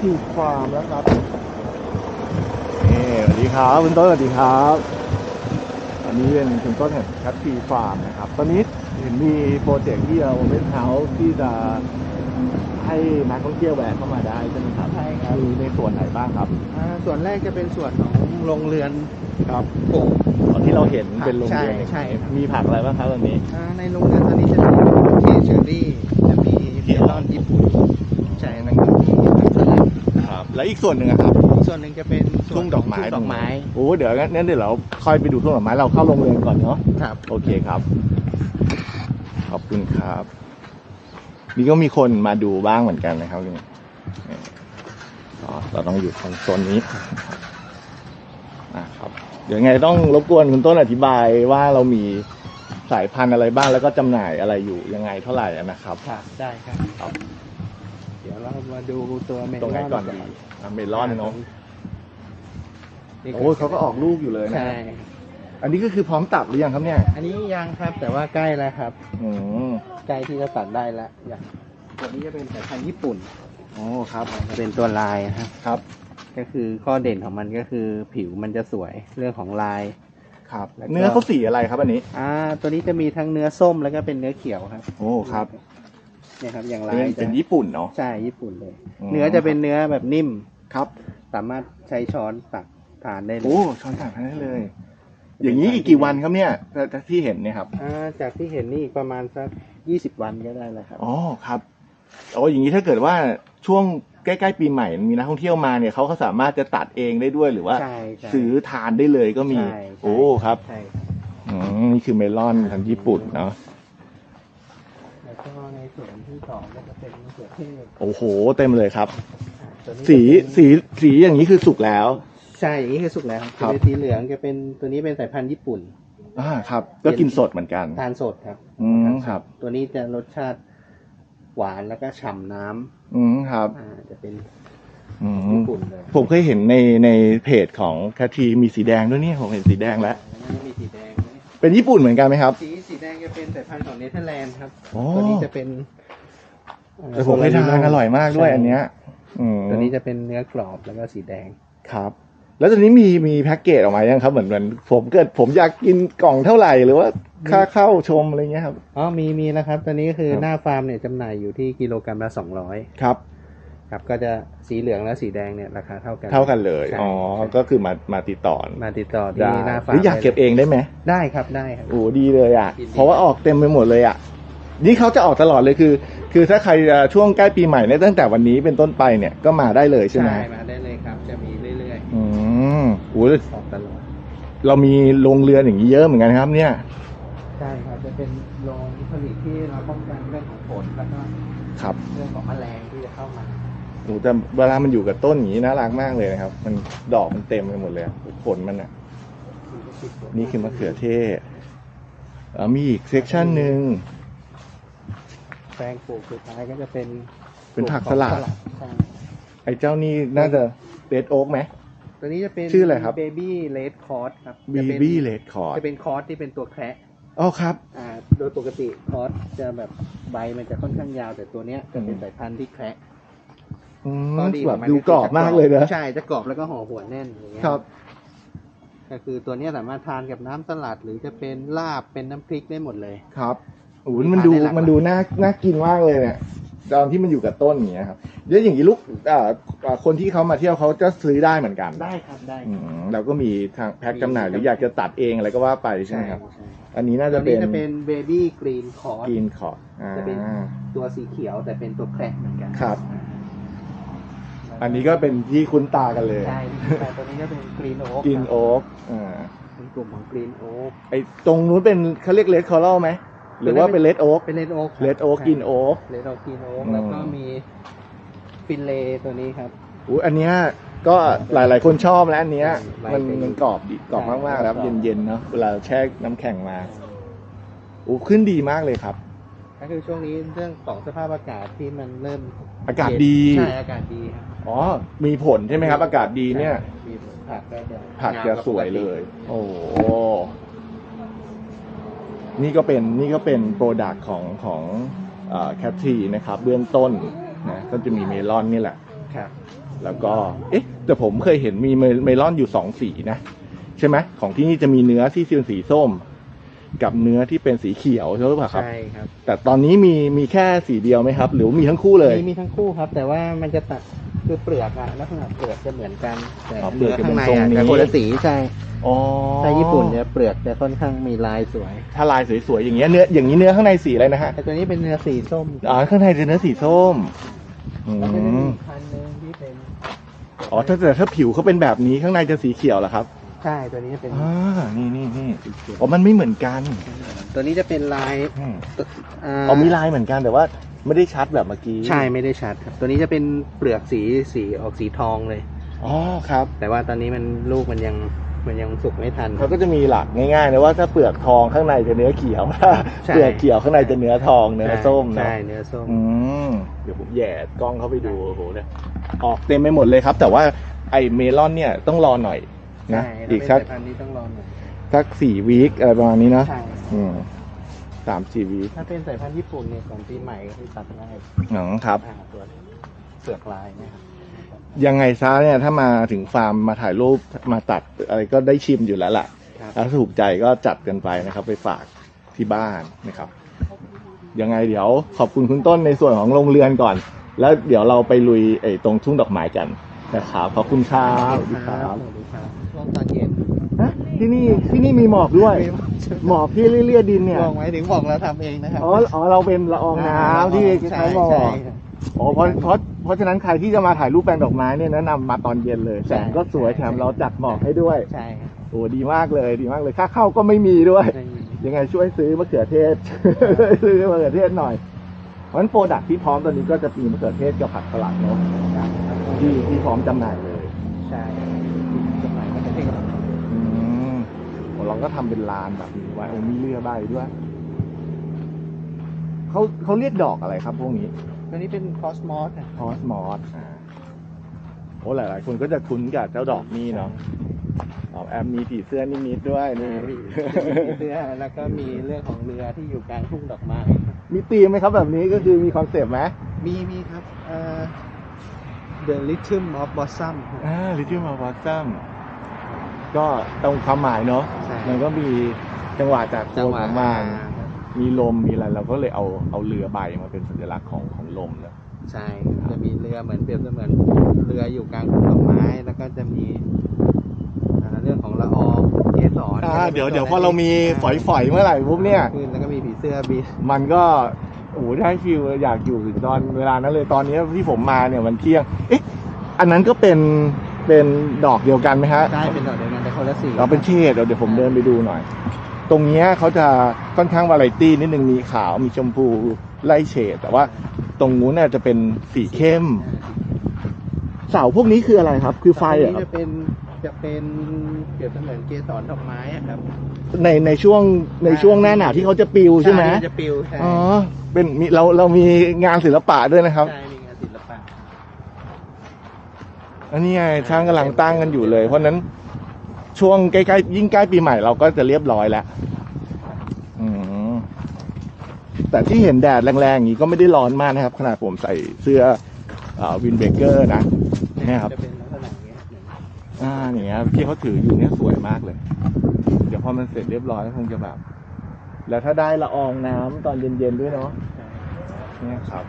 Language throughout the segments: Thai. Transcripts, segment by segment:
ทีฟาร์มแล้วครับนี่สวัสดีครับคุณต้นสวัสดีครับ อันนี้เป็นคุณต้นแห่งคัตทีฟาร์มนะครับ ตอนนี้เห็นมีโปรเจกต์ที่เราเว็บเฮาส์ที่จะให้นักท่องเที่ยวแวะเข้ามาได้ใช่ไหมครับใช่ครับมีในส่วนไหนบ้างครับอ่าส่วนแรกจะเป็นส่วนของโรงเรือนครับปลูก ตอนที่เราเห็นเป็นโรงเรือนใช่ใช่ครับ มีผักอะไรบ้างครับตอนนี้ อ่าในโรงเรือนตอนนี้จะมีเคเชอร์รี่จะมีเมลอนญี่ปุ่นใช่นั่นมีผักสลัด ครับ และอีกส่วนหนึ่งอะครับอีกส่วนหนึ่งจะเป็นส่วนทุ่งดอกไม้ทุ่งดอกไม้ โอ้เดี๋ยวงั้นเดี๋ยวเราค่อยไปดูทุ่งดอกไม้เราเข้าโรงเรือนก่อนเนาะครับ โอเคครับ ขอบคุณครับ นี่ก็มีคนมาดูบ้างเหมือนกันนะครับนี่นี่อ๋อเราต้องอยู่ตรงโซนนี้นะครับเดี๋ยวไงต้องรบกวนคุณต้นอธิบายว่าเรามีสายพันธุ์อะไรบ้างแล้วก็จำหน่ายอะไรอยู่ยังไงเท่าไหร่นะครับ ครับ ได้ครับ ครับเดี๋ยวเรามาดูตัวเมลอนตรงไหนก่อนดีอะเมลอนเนาะนี่โอ้ยเขาก็ออกลูกอยู่เลยนะใช่ อันนี้ก็คือพร้อมตัดหรือยังครับเนี่ยอันนี้ยังครับแต่ว่าใกล้แล้วครับ อืมใกล้ที่จะตัดได้แล้วอย่างตัวนี้จะเป็นสายพันธุ์ญี่ปุ่น โอ้ครับจะเป็นตัวลายนะครับ ครับก็คือข้อเด่นของมันก็คือผิวมันจะสวยเรื่องของลาย ครับ แล้วก็ เนื้อเขาสีอะไรครับอันนี้ อ่า ตัวนี้จะมีทั้งเนื้อส้มแล้วก็เป็นเนื้อเขียวครับ โอ้ครับ เนี่ยครับอย่างลาเป็นยเป็นจะญี่ปุ่นเนาะใช่ญี่ปุ่นเลยอืมเนื้อจะเป็นเนื้อแบบนิ่มครับ สามารถใช้ช้อนตักทานได้เลยโอ้ช้อนตักได้เลย อย่างนี้อีกกี่วันครับเนี่ยแต่ที่เห็นเนี่ยครับอ่าจากที่เห็นนี่อีกประมาณสักยี่สิบวันก็ได้แล้วครับอ๋อครับโอ้อย่างนี้ถ้าเกิดว่าช่วงใกล้ๆปีใหม่มีนักท่องเที่ยวมาเนี่ยเขาก็สามารถจะตัดเองได้ด้วยหรือว่าใช่ใช่ซื้อทานได้เลยก็มีใช่โอ้ครับใช่ครับอืมนี่คือเมลอนทางญี่ปุ่นเนาะแล้วก็ใน ส่วนที่สองก็จะเป็นมะเขือเทศโอ้โห เต็มเลยครับอ่าตัวนี้สีจะเป็นสีสีอย่างนี้คือสุกแล้ว ใช่อย่างนี้คือสุกแล้วครับครับเป็นสีเหลืองจะเป็นตัวนี้เป็นสายพันธุ์ญี่ปุ่น อ่าครับ ก็กินสดเหมือนกัน ทานสดครับ อืมครับ ตัวนี้จะรสชาติหวานแล้วก็ฉ่ำน้ำอืมครับอ่าจะเป็นอืมญี่ปุ่นเลยผมเคยเห็นในในเพจของแคทีมีสีแดงด้วยเนี่ยผมเห็นสีแดงแล้ว แล้วก็มีสีแดงด้วยเป็นญี่ปุ่นเหมือนกันไหมครับ สีสีแดง จะเป็นสายพันธุ์ของเนเธอร์แลนด์ครับโอ้ตัวนี้จะเป็นอ่าแต่ผมเคยทานอร่อยมากด้วยใช่ อันเนี้ยอืมตัวนี้จะเป็นเนื้อกรอบแล้วก็สีแดง ครับ แล้วตอนนี้มีมีแพ็กเกจออกมายังครับ เหมือนเหมือนผมเกิดผมอยากกินกล่องเท่าไหร่หรือว่าค่าเข้าชมอะไรเงี้ยครับ อ๋อมีมีแล้วครับ ตัวนี้ก็คือครับ หน้าฟาร์มเนี่ยจำหน่ายอยู่ที่กิโลกรัมละสองร้อยครับ ครับก็จะสีเหลืองและสีแดงเนี่ยราคาเท่ากัน เท่ากันเลย ใช่อ๋อ ใช่ ก็คือมามาติดต่อมาติดต่อที่ได้หน้าฟาหร์มรืออยากเก็บเองได้ไหมได้ครับได้ครับ โอ้ดีเลยอะ ยินดี เพราะว่าออกเต็มไปหมดเลยอะ นี่เขาจะออกตลอดเลยคือ คือถ้าใครเอ่อช่วงใกล้ปีใหม่เนี่ยตั้งแต่วันนี้เป็นต้นไปเนี่ยก็มาได้เลยใช่ไหมมาได้เลยครับ จะมีเรื่อยอืมโอ้ยๆออกตลอดเรามีโรงเรือนอย่างนี้เยอะเหมือนกันครับเนี่ย ใช่ครับจะเป็นโรงผลิตที่เราป้องกันเรื่องของฝนแล้วก็ครับ เรื่องของแมลงที่จะเข้ามา โอ้แต่เวลามันอยู่กับต้นอย่างนี้น่ารักมากเลยนะครับ มันดอกมันเต็มไปหมดเลยอะผลมันอะ นี่คือมะเขือเทศเอ่อมีอีกเซกชันหนึ่งแปลงปลูกสุดท้ายก็จะเป็นเป็นผักสลัดใช่ไอ้เจ้านี่น่าจะเ d ดโอ๊กไหมตัวนี้จะเป็นชื่ออะไรครับเบบี้เลดคอร์สครับบีจะเป็นบี้เลดคอร์ดจะเป็นคอร์สที่เป็นตัวแคระอ๋อครับอ่าโดยปกติคอร์สจะแบบใบมันจะค่อนข้างยาว แต่ตัวเนี้ยจะเป็นอืมสายพันธุ์ที่แคระอืม ข้อดีแบขอบงมันดูคืกรอบมากเลยนะใช่จะกรอบแล้วก็ห่อหัวแน่นอย่างเงี้ยครับ ก็คือตัวเนี้ยสามารถทานกับน้ำสลัด หรือจะเป็นลาบเป็นน้ำพริกได้หมดเลย ครับโอ้โหมันดูทานได้หลากหลาย มันดูน่าน่ากินมากเลยเนี่ยตอนที่มันอยู่กับต้นอย่างเงี้ยครับเดี๋ยวอย่างนี้ลูกอ่าอ่าคนที่เขามาเที่ยวเขาจะซื้อได้เหมือนกันได้ครับได้อืมเราก็มีทางแพ็คจำหน่ายหรืออยากจะตัดเองอะไรก็ว่าไปใช่ไหมครับ ใช่อันนี้น่าตัจะวเป็นี้นจะเป็นเบบี้กรีนคอร์ส กินคอร์ดอ่า จะเป็น ตัวสีเขียวแต่เป็นตัวแคระเหมือนกันครับ อันนี้ก็เป็นที่คุ้นตากันเลยใช่แต่ตัวนี้ก็เป็นกรีนโอ๊กกินโอ๊กอ่าเป็นกลุ่มของกรีนโอ๊กไอตรงนู้นเป็นเขาเรียกเลดคอรัลไหมหรือว่าเป็นเลดโอ๊กเป็นเลดโอ๊กเลดโอ๊กกินโอ๊กเลดโอ๊กกินโอ๊กอืมแล้วก็มีฟินเลตัวนี้ครับอู้อันเนี้ยก็หลายๆ คนชอบแล้วอันเนี้ยใช่มันใบเป็นมันกรอบดีกรอบใช่มากๆแล้วกรอบเย็นๆเนาะเวลาแช่น้ำแข็งมาอู้ขึ้นดีมากเลยครับ ก็คือช่วงนี้เรื่องของสภาพอากาศที่มันเริ่มอากาศดี ใช่อากาศดีครับอ๋อ มีผลใช่ไหมครับ อากาศดีเนี่ยใช่มีผลผักก็จะผักจะงามว่าสวยปกติเลย โอ้โหนี่ก็เป็นนี่ก็เป็นโปรดักต์ของของแคททีนะครับ เบื้องต้นนะก็จะมีเมลอนนี่แหละครับแล้วก็ เอ๊ะ แต่ผมเคยเห็นมีเมเมลอนอยู่สองสีนะ ใช่ไหมของที่นี่จะมีเนื้อที่เป็นสีส้ม กับเนื้อที่เป็นสีเขียวใช่หรือเปล่าครับ ใช่ครับแต่ตอนนี้มีมีแค่สีเดียวไหมครับ หรือว่ามีทั้งคู่เลย มีมีทั้งคู่ครับ แต่ว่ามันจะตัดคือเปลือกอะลักษณะเปลือกจะเหมือนกันแต่อ๋อเปลือกจะข้างในเป็นทรงอะนี้จะคนละสีใช่อ๋อถ้าญี่ปุ่นเนี่ยเปลือกจะค่อนข้างมีลายสวย ถ้าลายสวยๆอย่างเงี้ยเนื้ออย่างนี้เนื้อข้างในสีอะไรนะฮะแต่ตัวนี้เป็นเนื้อสีส้มอ๋อข้างในจะเนื้อสีส้มอืแล้วก็จะมีมอีกพันหนึ่งที่เป็นอ๋อถ้าแต่ถ้าผิวเขาเป็นแบบนี้ข้างในจะสีเขียวเหรอครับ ใช่ตัวนี้จะเป็น อ่านี่นี่นี่อ๋อมันไม่เหมือนกันตัวนี้จะเป็นลายอืมอ่าอ๋อมีลายเหมือนกันแต่ว่าไม่ได้ชัดแบบเมื่อกี้ใช่ไม่ได้ชัดครับ ตัวนี้จะเป็นเปลือกสีสีออกสีทองเลย อ๋อครับ แต่ว่าตอนนี้มันลูกมันยังมันยังสุกไม่ทัน เขาก็จะมีหลักง่ายๆนะว่าถ้าเปลือกทองข้างในจะเนื้อเขียวถ้าใช่ เปลือกเขียวข้างในจะเนื้อทองเนื้อส้มนะ ใช่เนื้อส้ม อืมเดี๋ยวผมแหย่กล้องเข้าไปดูโอ้โหเนี่ยออกเต็มไปหมดเลยครับ แต่ว่าไอเมลอนเนี่ยต้องรอหน่อย นะใช่อีกถ้าสักเป็นสายพันธุ์นี้ต้องรอหน่อยสักสี่วีคอะไรประมาณนี้นะใช่อืมสามสี่วีคถ้าเป็นสายพันธุ์ญี่ปุ่นเนี่ยก่อนปีใหม่ก็คือตัดได้อ๋อครับอ่าตัวเปลือกลายนะครับยังไงซะเนี่ยถ้ามาถึงฟาร์มมาถ่ายรูปมาตัดอะไรก็ได้ชิมอยู่แล้วล่ะ ครับถ้าถูกใจก็จัดกันไปนะครับ ไปฝากที่บ้านนะครับ ยังไงเดี๋ยวขอบคุณคุณต้นในส่วนของโรงเรือนก่อน แล้วเดี๋ยวเราไปลุยไอ้ตรงทุ่งดอกไม้กัน นะครับขอบคุณครับสวัสดีครับสวัสดีครับช่วงตอนเย็นฮะที่นี่ที่นี่มีหมอกด้วย หมอกที่เลี่ยๆดินเนี่ยบอกไว้ถึงบอกเราทำเองนะครับ อ๋ออ๋อเราเป็นละอองน้ำที่คใช่ล้ายๆหมอกใช่ครับอ๋อเพราะเพราะเพราะฉะนั้นใครที่จะมาถ่ายรูปแปลงดอกไม้เนี่ยแนะนำมาตอนเย็นเลย แสงก็สวยแถมเราจัดหมอกให้ด้วย ใช่ครับโอ้ดีมากเลยดีมากเลยค่าเข้าก็ไม่มีด้วยใช่ยังไงช่วยซื้อมะเขือเทศ ซื้อมะเขือเทศหน่อย เพราะฉะนั้นโปรดักที่พร้อมตอนนี้ก็จะมีมะเขือเทศกับผักสลัดเนาะที่ที่พร้อมจำหน่ายเลยใช่สมัยมันจะเท่อืมโอ้เราก็ทำเป็นลานแบบนี้ไว้โอ้มีเรือใบด้วยเขาเขาเรียกดอกอะไรครับพวกนี้ตัวนี้เป็นคอสมอสคอสมอสโอ้หลายๆคนก็จะคุ้นกับเจ้าดอกนี้เนาะ อ๋อแอมมีผีเสื้อนิดๆด้วยนี่มีเรือแล้วก็มีเรื่องของเรือที่อยู่กลางทุ่งดอกไม้มีธีมไหมครับแบบนี้ก็คือมีคอนเซปต์ไหมมีมีครับเอ่อ The Rhythm of Blossom ครับอ่าลิทิมาวัตซัมก็ตรงความหมายเนาะใช่มันก็มีจังหวะจากโคจังนหวะของมันมีลมมีอะไรเราก็เลยเอาเอาเรือใบมาเป็นสัญลักษณ์ของของลมเนอะใช่ครับจะมีเรือเหมือนเปรียบเสมือนเรืออยู่กลางทุ่งดอกไม้ แล้วก็จะมี ละอองเกสรอ่าเดี๋ยวเดี๋ยวพอเรามีฝอยๆเมื่อไหร่ปุ๊บเนี่ย ขึ้นแล้วก็มีผีเสื้อบินมันก็โอ้โหได้ฟิลอยากอยู่ถึงตอนเวลานั้นเลยตอนนี้ที่ผมมาเนี่ยมันเที่ยง เอ๊ะ อันนั้นก็เป็นเป็นดอกเดียวกันไหมฮะ ใช่เป็นดอกเดียวกันแต่คนละสีเราเป็นเชดเดี๋ยวเดี๋ยวผมเดินไปดูหน่อย ตรงเนี้ยเขาจะค่อนข้างวาไรตี้นิดนึงมีขาวมีชมพูไล่เฉดแต่ว่าตรงนู้นน่ะจะเป็นสีเข้ม เสาพวกนี้คืออะไรครับ คือไฟอัอะนนี้จะเป็น จะเป็นเปรียบเสมือนเกสรดอกไม้อะครับในในช่วงในช่วงหน้าหนาวที่เขาจะปิวใช่ไหมจะปิวใช่อ๋อเป็นมีเราเรามีงานศิลปะด้วยนะครับ ใช่มีงานศิลปะอันนี้ไงช่างกำลังตั้งกันอยู่เลย เพราะฉะนั้นช่วงใกล้ๆยิ่งใกล้ปีใหม่เราก็จะเรียบร้อยแล้วอืมแต่ที่เห็นแดดแรงๆอย่างนี้ก็ไม่ได้ร้อนมากนะครับ ขนาดผมใส่เสื้อวินเบเกอร์นะเนี่ยครับ จะเป็นาอย่างเงี้ยที่เขาถืออยู่เนี่ยสวยมากเลย เดี๋ยวพอมันเสร็จเรียบร้อยก็คงจะแบบ แล้วถ้าได้ละอองน้ำตอนเย็นๆด้วยเนาะเนี่ยครับ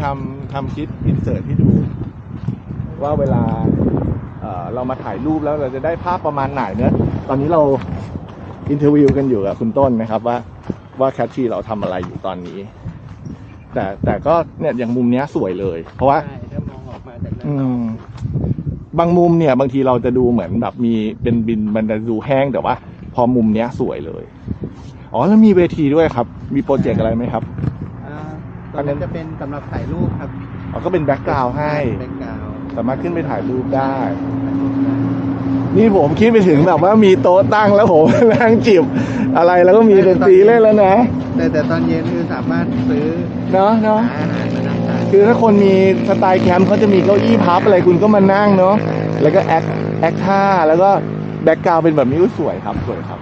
ทำทำคลิปอินเสิร์ตให้ดู ว่าเวลาเอ่อเรามาถ่ายรูปแล้วเราจะได้ภาพประมาณไหนเนอะตอนนี้เราอินเทอร์วิวกันอยู่กับคุณต้นนะครับ ว่าว่าแคทชีเราทำอะไรอยู่ตอนนี้ แต่แต่ก็เนี่ยอย่างมุมเนี้ยสวยเลย เพราะว่า ใช่ องออกมาจากด้านอืนอกมบางมุมเนี่ย บางทีเราจะดูเหมือนแบบมีเป็นบินมันจะดูแห้งแต่ว่า พอมุมเนี้ยสวยเลย อ๋อแล้วมีเวทีด้วยครับ มีโปรเจกต์อะไรไหมครับ อ่าตอนนั้นจะเป็นสำหรับถ่ายรูปครับอ๋อก็เป็นแบ็กกราวด์ให้ แบ็คกราวด์สามารถขึ้นไปถ่ายรูปได้ นี่ผมคิดไปถึงแบบว่ามีโต๊ะตั้งแล้วผม นั่งจิบอะไรแล้วก็มีดนตรีเล่นแล้วนะแต่แต่ตอนเย็นคือสามารถซื้อเนาะเนาะหาอาหารมานั่งทาน คือถ้าคนมีสไตล์แคมป์เขาจะมีเก้าอี้พับอะไรคุณก็มานั่งเนาะแล้วก็แอคแอคท่าแล้วก็แบ็กกราวเป็นแบบนี้สวยครับสวยครับ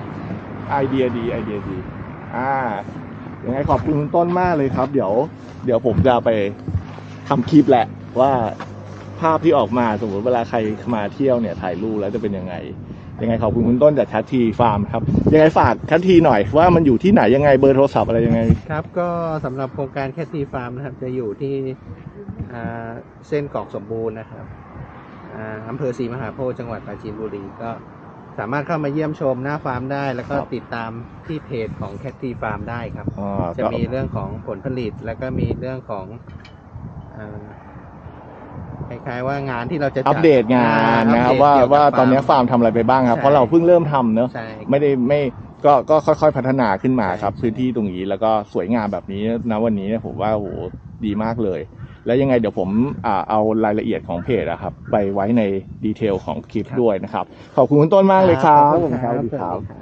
ไอเดียดีไอเดียดี อ่ายังไงขอบคุณคุณต้นมากเลยครับ เดี๋ยว เดี๋ยวผมจะไปทำคลิปแหละว่าภาพที่ออกมาสมมติเวลาใครมาเที่ยวเนี่ยถ่ายรูปแล้วจะเป็นยังไง ยังไงขอบคุณคุณต้นจากชัดทีฟาร์มครับ ยังไงฝากชัดทีหน่อยว่ามันอยู่ที่ไหนยังไงเบอร์โทรศัพท์อะไรยังไง ครับ ก็สำหรับโครงการแคททีฟาร์มนะครับ จะอยู่ที่อ่าเส้นกอกสมบูรณ์นะครับอ่าอำเภอศรีมหาโพธิ์จังหวัดปราจีนบุรีก็สามารถเข้ามาเยี่ยมชมหน้าฟาร์มได้ แล้วก็ครับ ติดตามที่เพจของแคททีฟาร์มได้ครับ อ่าจะก็มีเรื่องของผลผลิตแล้วก็มีเรื่องของอ่า คล้ายๆว่างานที่เราจะจัอัปเดตงานนะครับอ่ว่าปเดตเกี่ยกับว่าตอนนี้ฟาร์มทำอะไรไปบ้างครับ ใช่ เพราะเราเพิ่งเริ่มทำเนอะใช่ ไม่ได้ไม่ก็ก็ค่อยๆพัฒนาขึ้นมาใช่ครับพื้นที่ตรงนี้แล้วก็สวยงามแบบนี้นะวันนี้เนี่ยผมว่าโอ้โหดีมากเลย แล้วยังไงเดี๋ยวผมอ่าเอารายละเอียดของเพจอะครับ ไปไว้ในดีเทลของคลิปด้วยนะครับ ขอบคุณคุณต้นมากเลยครับขอบผคุมณครับครับ สวัสดีครับสวัสดีครับ